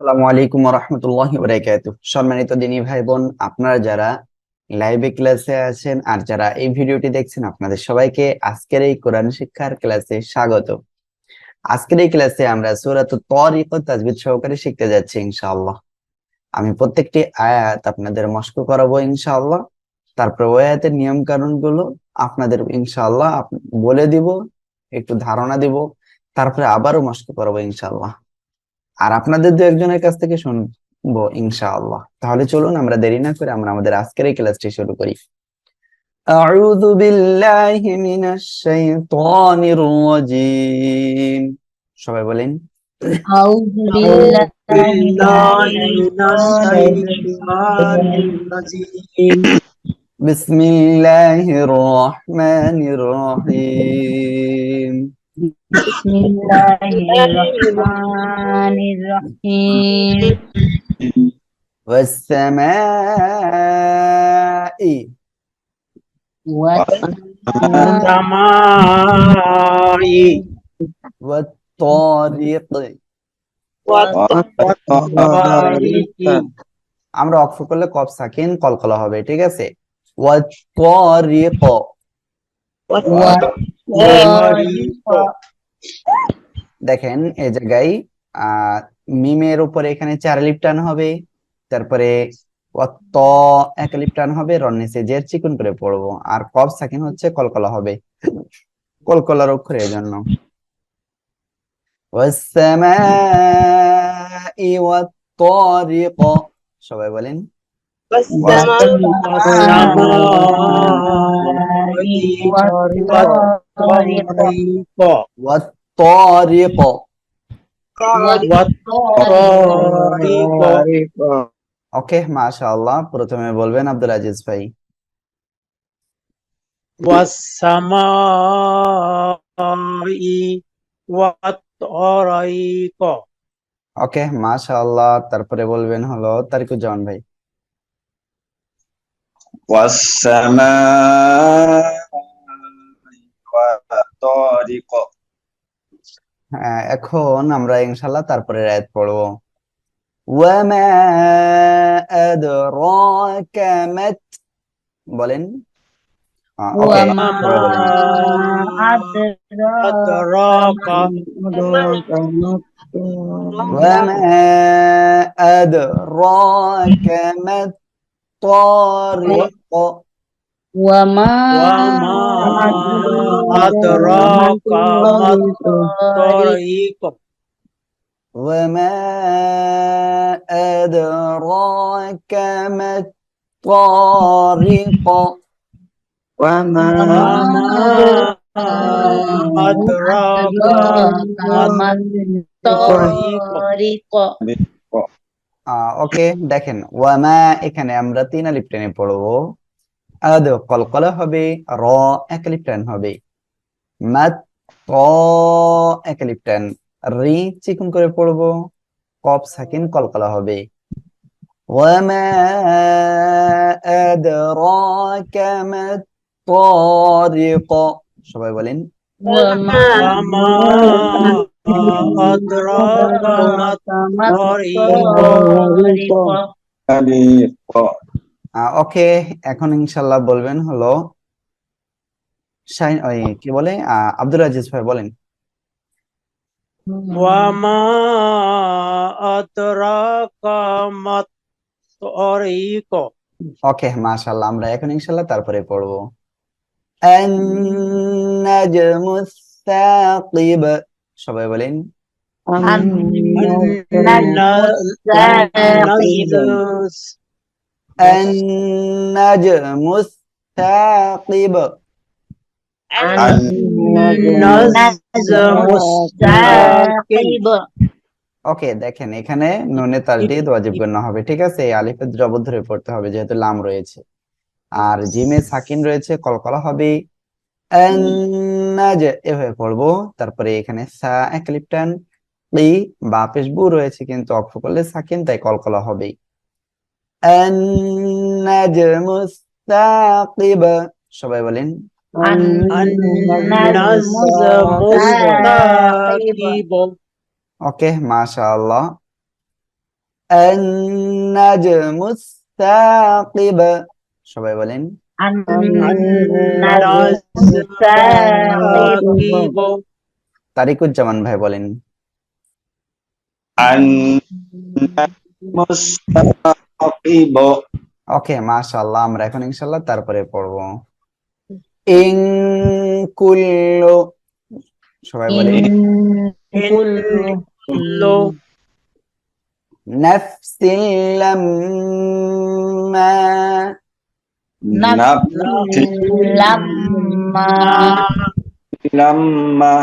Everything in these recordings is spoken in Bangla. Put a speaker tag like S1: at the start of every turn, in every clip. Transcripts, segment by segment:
S1: আসসালামু আলাইকুম রহমতুল্লাহ বরাকাতুহ সম্মানিত দিনী ভাই বোন আপনারা যারা লাইভে ক্লাসে আছেন আর যারা এই ভিডিওটি দেখছেন, আপনাদের সবাইকে আজকের এই কোরআন শিক্ষার ক্লাসে স্বাগত। আজকের এই ক্লাসে আমরা সূরাত তরিক তাজবিদ সহকারে শিখতে যাচ্ছি ইনশাআল্লাহ। আমি প্রত্যেকটি আয়াত আপনাদের মস্ক করাবো ইনশাআল্লাহ। তারপর ওই আয়াতের নিয়ম কানুনগুলো আপনাদের ইনশাআল্লাহ বলে দিব, একটু ধারণা দিব, তারপরে আবারও মস্ক করাবো ইনশাআল্লাহ। আর আপনাদের দু একজনের কাছ থেকে শুনবো ইনশাআল্লাহ তাহলে চলুন আমরা দেরি না করে আমরা আমাদের আজকের এই ক্লাসটি শুরু করি أعوذ بالله من الشيطان الرجيم সবাই বলেন
S2: أعوذ بالله
S3: بالله من الشيطان الرجيم
S1: بسم الله الرحمن الرحيم
S2: بسم الله الرحمن الرحيم
S1: والسماء
S3: السماء
S1: والطارق
S3: والطارق
S1: আমরা অক্ষ করলে কফ সাকিন কলকলা হবে ঠিক আছে والطارق
S3: والطارق
S1: দেখেন এই জায়গায় মিমের উপরে এখানে চার লিপ টান হবে তারপরে অত এক লিপ টান হবে রন্নিসে জের চিকুন করে পড়ব আর কফ সাকিন হচ্ছে কলকলা হবে কলকলার অক্ষরের জন্য সবাই বলেন।
S3: والطارق
S1: والطارق
S3: والطارق
S1: ওকে মাশাআল্লাহ প্রথমে বলবেন আব্দুল আজিজ ভাই
S3: والسماء والطارق
S1: ওকে মাশাআল্লাহ তারপরে বলবেন হলো তারিকুজ্জামান ভাই
S4: والسماء والطارق
S1: হ্যাঁ এখন আমরা ইনশাল্লাহ তারপরে আয়াত পড়বো ওয়ামা আদরাকা মাত বলেন আহ, ওকে
S2: وما
S1: সবাই বলেন
S2: أدراك
S3: أدراك
S1: وما أدراك ما الطارق
S2: وما
S3: وما أدراك ما الطريق
S1: وما أدراك ما الطارق
S3: وما أدراك ما الطريق
S2: الطريق
S1: আহ, ওকে দেখেন ওয়ামা এখানে আমরা তিন আলিফ টেনে পড়বো আদ কলকলা হবে র এক আলিফ টান হবে মাত ত এক আলিফ টান রি চিকুন করে পড়বো কফ সাকিন কলকলা হবে ওয়ামা আদরাকা মাত তারিক সবাই বলেন
S2: وما
S3: وما أدراك ما
S2: الطريق
S4: طريق
S1: ওকে এখন ইনশাল্লাহ বলবেন হলো শাইন ওই কি বলে আহ, আব্দুল আজিজ ভাই বলেন
S3: وما أدراك ما الطريق
S1: ওকে মাশাআল্লাহ আমরা এখন ইনশাল্লাহ তারপরে পড়বো النجم الثاقب সবাই বলেন النجم الثاقب
S3: النجم الثاقب
S1: ওকে দেখেন এখানে নুনে তাল দিয়ে ওয়াজিব গণ্য হবে ঠিক আছে এই আলিফের জবর ধরে পড়তে হবে যেহেতু লাম রয়েছে আর জিমে সাকিন রয়েছে কলকলা হবে আন্নাজ এভাবে পড়বো তারপরে এখানে সা এক আলিফ টান ই বা পেশ বু রয়েছে কিন্তু অক্ষ করলে সাকিন তাই কলকলা হবে আন্নাজমু সাকিব সবাই বলেন
S3: النجم الثاقب
S1: ওকে মাশাআল্লাহ النجم الثاقب সবাই বলেন
S3: النجم
S1: তারিকুজ্জামান ভাই বলেন
S4: অকিব
S1: ওকে মাশাআল্লাহ আমরা এখন ইনশাআল্লাহ তারপরে পড়ব। ইং কুল্লু সবাই বলে
S3: কুল্লু
S1: নাফসিন লাম্মা নাফসিন লাম্মা
S4: লাম্মা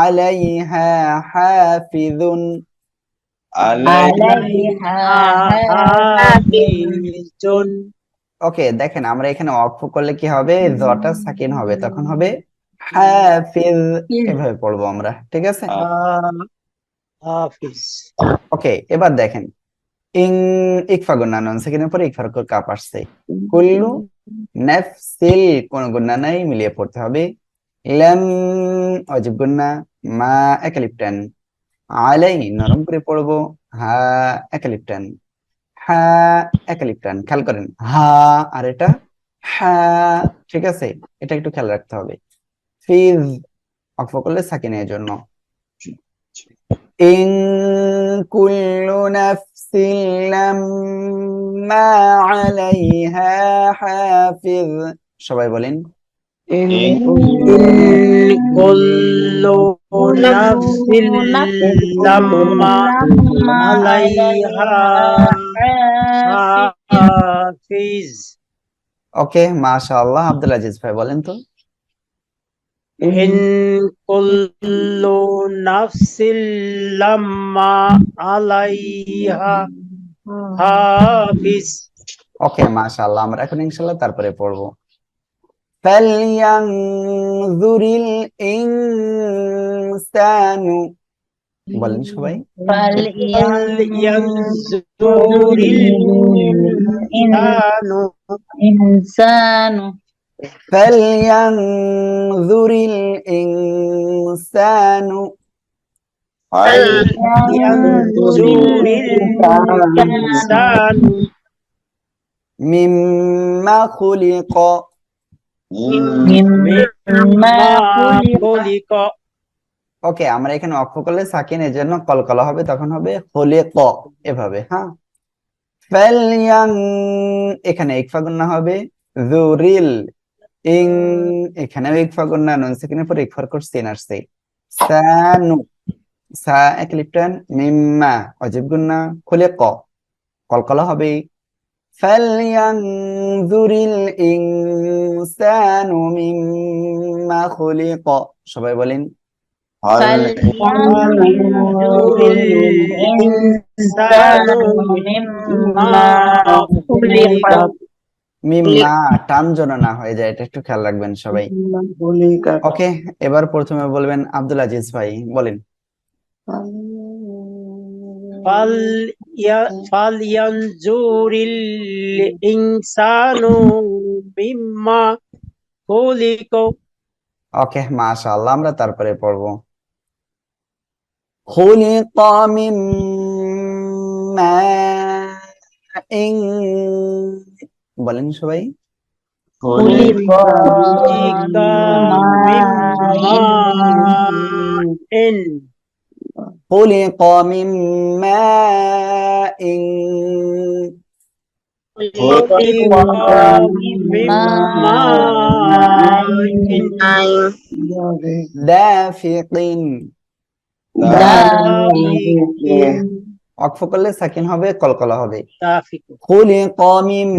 S2: আলাইহা
S3: হাফিযুন
S1: ওকে দেখেন আমরা এখানে অফ করলে কি হবে? জটা সাকিন হবে তখন হবে হাফিজ। এভাবে পড়ব আমরা ঠিক আছে? ওকে এবার দেখেন ইং ইকফা গুন্না নন সেকেন্ডের পরে ইকফার কাপ আসছে। কুল্লু নাফসিল কোন গুন্না নাই মিলিয়ে পড়তে হবে। লাম অজিব গুন্না মা একালিপটান। আলাই নরম করে পড়ব। হা, একালিপটান। হা, একালিপটান, খেয়াল করেন। হা, আর এটা হা, ঠিক আছে, এটা একটু খেয়াল রাখতে হবে। ফিজ অক্ফ করলে সাকিনের জন্য। ইন কুল্লু নাফসিন লাম্মা আলাইহা হাফিজ। সবাই বলেন
S3: إن كل نفس لما عليها حافظ
S1: ওকে মাশাআল্লাহ আব্দুল আজিজ ভাই বলেন তো
S3: إن كل نفس لما عليها حافظ
S1: ওকে মাশাআল্লাহ আমরা এখন ইনশাআল্লাহ তারপরে পড়বো ফালয়ানজুরিল ইনসানু বলেন সবাই
S3: فلينظر الإنسان
S2: الإنسان
S1: ফালয়ানজুরিল ইনসানু
S3: فلينظر الإنسان
S1: মিম্মা খুলিক
S2: مما خلق
S3: خلق
S1: ওকে আমরা এখানে অক্ষ করলে সাকিন এর জন্য কলকলা হবে তখন হবে হলিক। এভাবে হ্যাঁ? ফালয়ান এখানে ইকফা গুন্না হবে জুরিল ইং এখানে এখানেও ইকফা গুন্না নুন সেখানে পরে ইকফার কোড সিন আসছে। সানু সা এক লিপটান মিম্মা অজিব গুন্না খুলিক কলকলা হবে ফালয়ানজুরিল ইনসানু মিম্মা খুলিক সবাই বলেন
S2: فلينظر الإنسان مما خلق
S1: মিম্মা টান যেন না হয়ে যায় এটা একটু খেয়াল রাখবেন সবাই ওকে এবার প্রথমে বলবেন আব্দুল আজিজ ভাই বলেন
S3: فلي- فلينظر الإنسان مما خلق
S1: ওকে মাশাআল্লাহ আমরা তারপরে পড়বো خلق من ماء বলেন সবাই
S2: خلق
S3: خلق من ماء
S1: خلق من ماء
S3: خلق من ماء
S1: دافق অক্ফ করলে সাকিন হবে কলকলা হবে
S3: دافق
S1: خلق من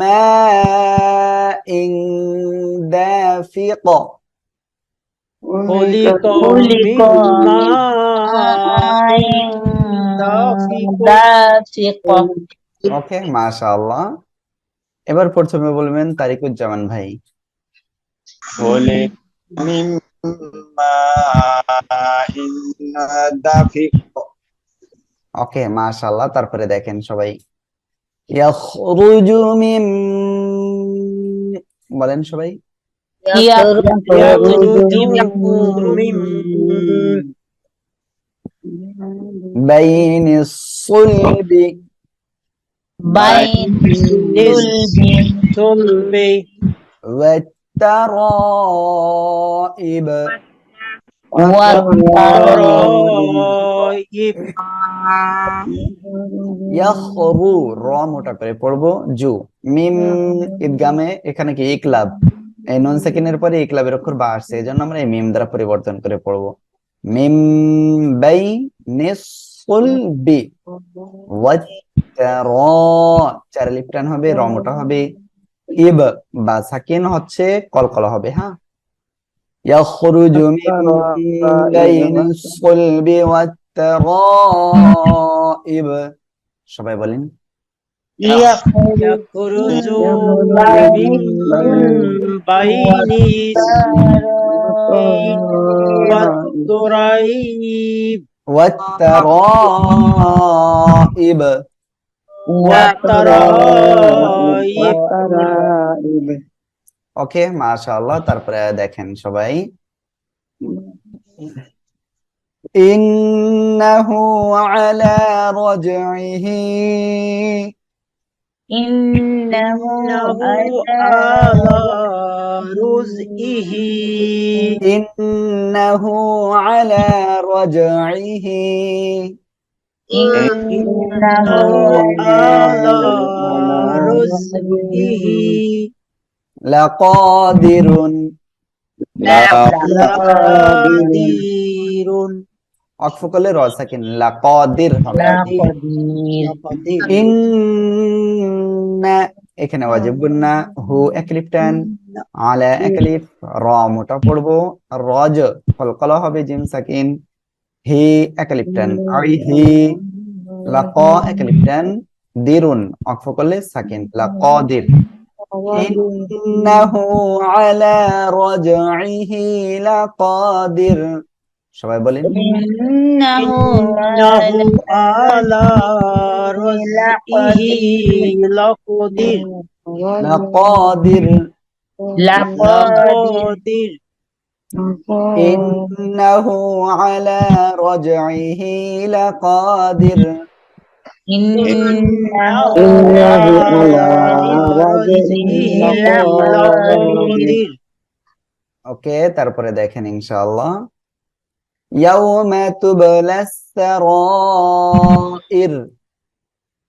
S1: ماء دافق ওকে মাশাআল্লাহ এবার প্রথমে বলবেন তারিকুজ্জামান ভাই। ওকে মাশাআল্লাহ তারপরে দেখেন সবাই। বলেন সবাই। بين الصلب
S2: بين الصلب
S3: Sulbi.
S1: والترائب
S3: Taraib.
S1: ইয়াখরু র মোটা করে পড়বো জু মিম ঈদগামে এখানে কি ইকলাব এই নন সেকেন্ডের পরে ইকলাবের অক্ষর বা আসছে এই জন্য আমরা এই মিম দ্বারা পরিবর্তন করে পড়বো মিম বাই নিসুল বি ওয়াত্তার চার লিপটান হবে র মোটা হবে ইব বা সাকিন হচ্ছে কলকলা হবে হ্যাঁ ইয়াখরুজু মিন বাইনিস সুলবি ওয়াত্তারাইব সবাই বলেন
S3: يخرج من بين والتريب
S1: والترائب
S3: والترائب
S1: ওকে মাশাআল্লাহ তারপরে দেখেন সবাই ইন্নাহু আলা রাজইহি
S2: إنه
S3: على رزقه
S1: ইন্নাহু আলা রাজইহি
S2: إنه
S3: على رزقه
S1: লাকাদিরুন
S3: لقدير
S1: অক্ফ করলে র সাকিন লাকাদির হবে
S2: قدير
S1: ইন্না এখানে ওয়াজিব গুন্না হু একলিফ টান আলা একলিফ র মোটা পড়ব। রজ কলকলা হবে জিম সাকিন। হি একলিফ টান আই হি লাকা একলিফ টান দিরুন অক্ফ করলে সাকিন লাকাদির ইন্নাহু আলা রাজইহি লাকাদির সবাই বলেন। লাকাদির। লাকাদির। ইন্নাহু
S2: আলা
S3: রাজইহি লাকাদির। ইন্নাহু
S1: ওকে তারপরে দেখেন ইনশাআল্লাহ। Yau
S3: metu belas teroir,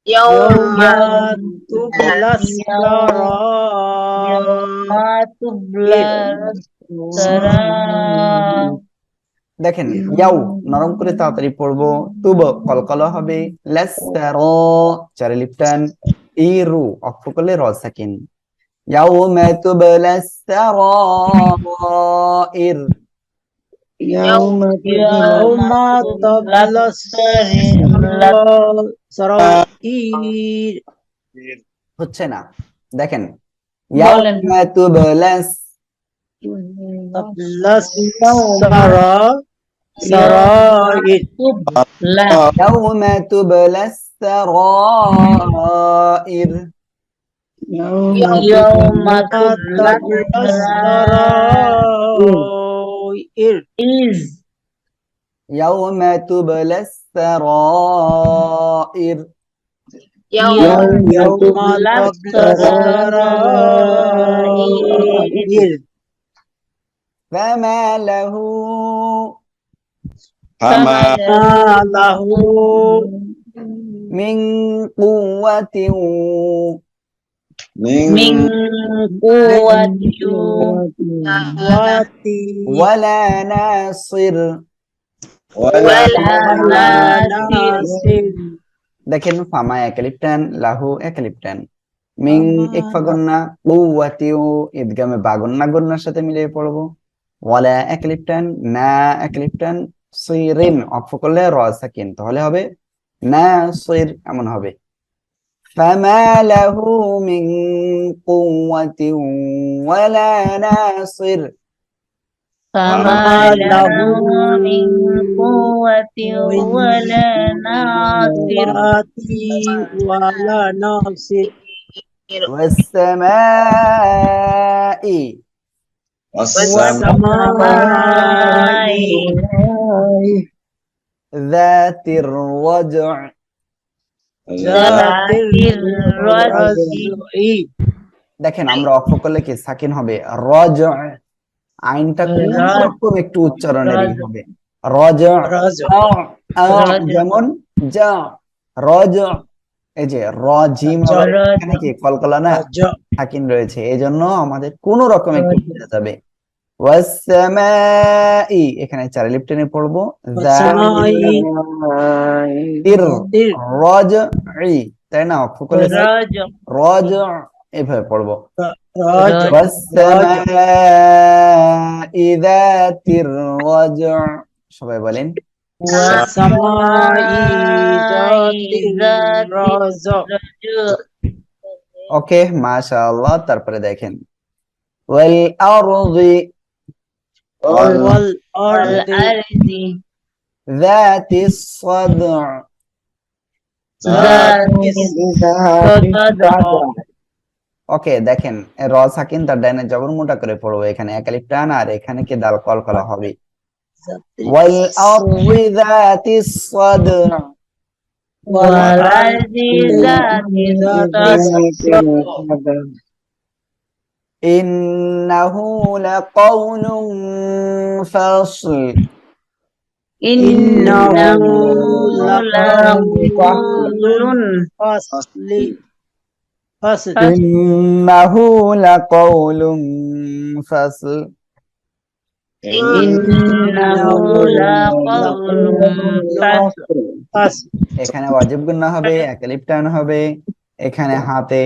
S2: Yau metu belas
S1: teroir, metu belas teroir. Diketahui, Yau, purbo, tumb iru, aku kulle roll saking. Yau metu belas teroir. يوم
S3: يوم تبلى السرائر
S1: হচ্ছে না দেখেন
S2: বলেন।
S1: يوم تبلى
S3: تبلى السرائر سرائر
S2: لا
S1: يوم تبلى السرائر
S2: يوم
S3: تبلى
S2: تبلى
S3: السرائر
S2: is
S1: يوم تبلى السرائر.
S3: يوم
S2: تبلى
S3: السرائر.
S1: فما له
S4: فما
S3: له
S1: من قوة
S4: من
S2: من قوة
S3: قوة
S1: ولا ناصر
S4: ولا
S2: ولا ناصر
S3: ناصر
S1: দেখেন ফামা একালিপটান লাহু একালিপটান মিং ইকফা গন্না কুওয়াতিউ ঈদগামে বাগন্না গন্নার সাথে মিলিয়ে পড়বো ওয়ালা একালিপটান না একালিপটান সিরিন অক্ফ করলে র সাকিন তাহলে হবে না সির এমন হবে فما له من قوة ولا ناصر
S2: فما له من قوة ولا ناصر
S3: ولا ناصر
S1: والسماء
S4: والسماء
S1: ذات الرجع দেখেন আমরা অক্ষ করলে কি সাকিন হবে? রজ। আইনটা কোন একটু উচ্চারণের হবে। রজ। যেমন যা রজ। এই যে রজিম কি কলকলা না? সাকিন রয়েছে। এই জন্য আমাদের কোন রকম একটু যাবে। ওয়াসসামাই এখানে চার লিপ টেনে পড়বো
S3: والسماء
S1: জাতির
S3: ذر
S1: রজ তাই না অক্ষ করলে
S2: রজ
S1: রজ এভাবে পড়বো
S3: رجع
S1: والسماء ذات الرجع সবাই বলেন
S3: والسماء ذات الرجع
S1: ওকে মাশাআল্লাহ তারপরে দেখেন ওয়াল আরদি
S3: والأرض
S2: والأرض
S1: ذات الصدع
S2: ذات الصدع
S1: ওকে দেখেন এ র সাকিন তার ডাইনে জবর মোটা করে পড়বো এখানে একালিপ টান আর এখানে কি দাল কলকলা হবে ওয়াল আরদি ذات الصدع
S2: والأرض ذات الصدع
S1: إنه لقول فصل
S2: إنه
S3: لقول
S2: لقول
S3: فصل فصل
S1: إنه لقول فصل
S2: إنه لقول فصل
S3: فصل
S1: এখানে ওয়াজিব গুন্না হবে একালিপ টান হবে এখানে হাতে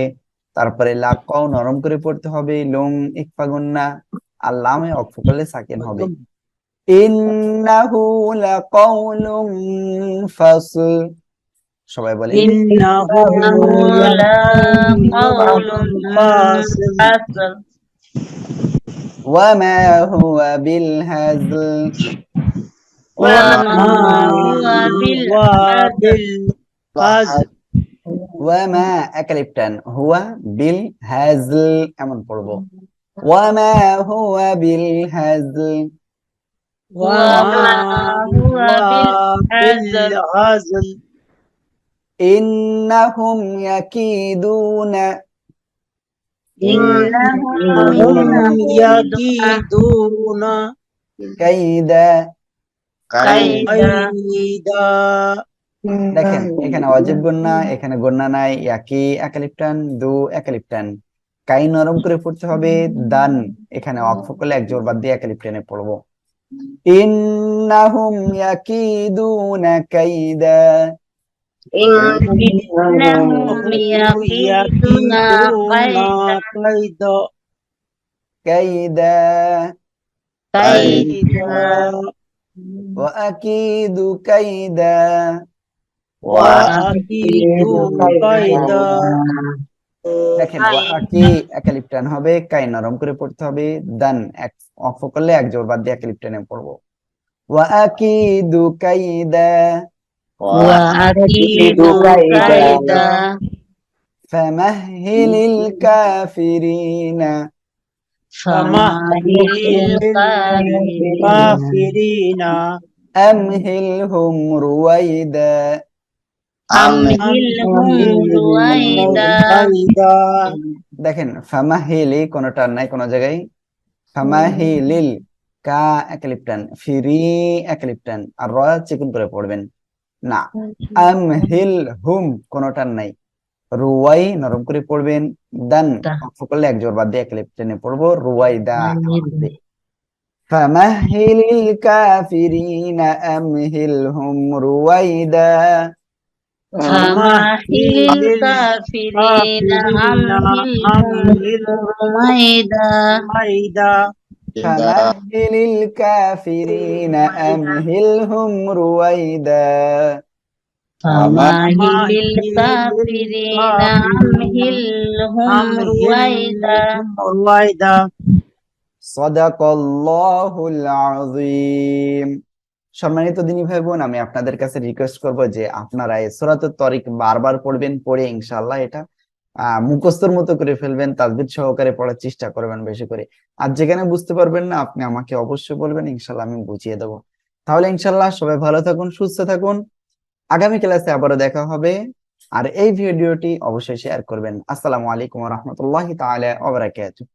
S1: তারপরে লাকাও নরম করে পড়তে হবে লুম ইকফা গুন্না আর লামে অক্ষ করলে সাকিন হবে ইন্নাহু লাকাউলুম ফাসল সবাই বলে
S3: إنه
S2: لقول
S3: فصل
S2: فصل
S1: وما هو بالهزل
S2: وما هو بالهزل
S3: بالهزل
S1: ওয়ামা একালিপ টান হুয়া বিল হাজল এমন পড়বো ওয়ামা হুয়া বিল হাজল
S3: وما هو بالهزل
S1: إنهم يكيدون
S3: هم يكيدون
S1: كيدا
S2: كيدا
S3: كيدا
S1: দেখেন হ্যাঁ, হ্যাঁ। এখানে অজীব গন্যা এখানে গন্যা নাই একই একালিপ্টান দু একালিপ্টান। কাই নরম করে পড়তে হবে দান। এখানে অক্ষ করলে এক জোর বাদ দিয়ে একালিপ্টানে পড়ব। ইন্নাহুম ইয়াকিদুনা কাইদা।
S2: ইন্নাহুম
S3: ইয়াকিদুনা
S1: কাইদা।
S3: কাইদা। কাইদা।
S1: দেখেন ওয়াকি একালিপটান হবে কাই নরম করে পড়তে হবে দান এক অফ করলে এক জোর বাদ দিয়ে একালিপটানে পড়ব।
S2: ওয়াকি
S1: দু কাইদা
S2: ওয়াকিদু কাইদা
S3: ফামাহহিলিল
S1: কাফিরিনা। ফামাহহিলিল
S2: কাফিরিনা। আমহিলহুম
S3: রুয়াইদা
S1: দেখেন ফামাহিলি কোনো টান নাই কোনো জায়গায়। ফামাহিলিল কা একলিপ্টান ফিরি একলিপ্টান আর র চিকুন করে পড়বেন। না আম হিল হুম কোনো টান নাই। রুয়াই নরম করে পড়বেন। দান সকলে এক জোর বাদ দিয়ে একলিপ্টানে পড়ব। রুয়াই দা ফামাহিলিল কাফিরিনা রুয়াই রুয়াইদা
S2: فمهل الكافرين أمهلهم رويدا
S1: فمهل الكافرين أمهلهم رويدا.
S2: فمهل الكافرين أمهلهم رويدا.
S1: صدق الله العظيم সম্মানিত দিনী ভাই বোন আমি আপনাদের কাছে রিকোয়েস্ট করব যে আপনারা এই সূরাতুত তরিক বারবার পড়বেন, পড়ে ইনশাআল্লাহ এটা মুখস্থর মতো করে ফেলবেন তাজবিদ সহকারে পড়ার চেষ্টা করবেন বেশি করে। আর যেখানে বুঝতে পারবেন না, আপনি আমাকে অবশ্যই বলবেন, ইনশাআল্লাহ আমি বুঝিয়ে দেবো। তাহলে ইনশাল্লাহ সবাই ভালো থাকুন, সুস্থ থাকুন। আগামী ক্লাসে আবারও দেখা হবে। আর এই ভিডিওটি অবশ্যই শেয়ার করবেন। আসসালামু আলাইকুম রহমতুল্লাহ তাআলা ওয়া বারাকাতুহু।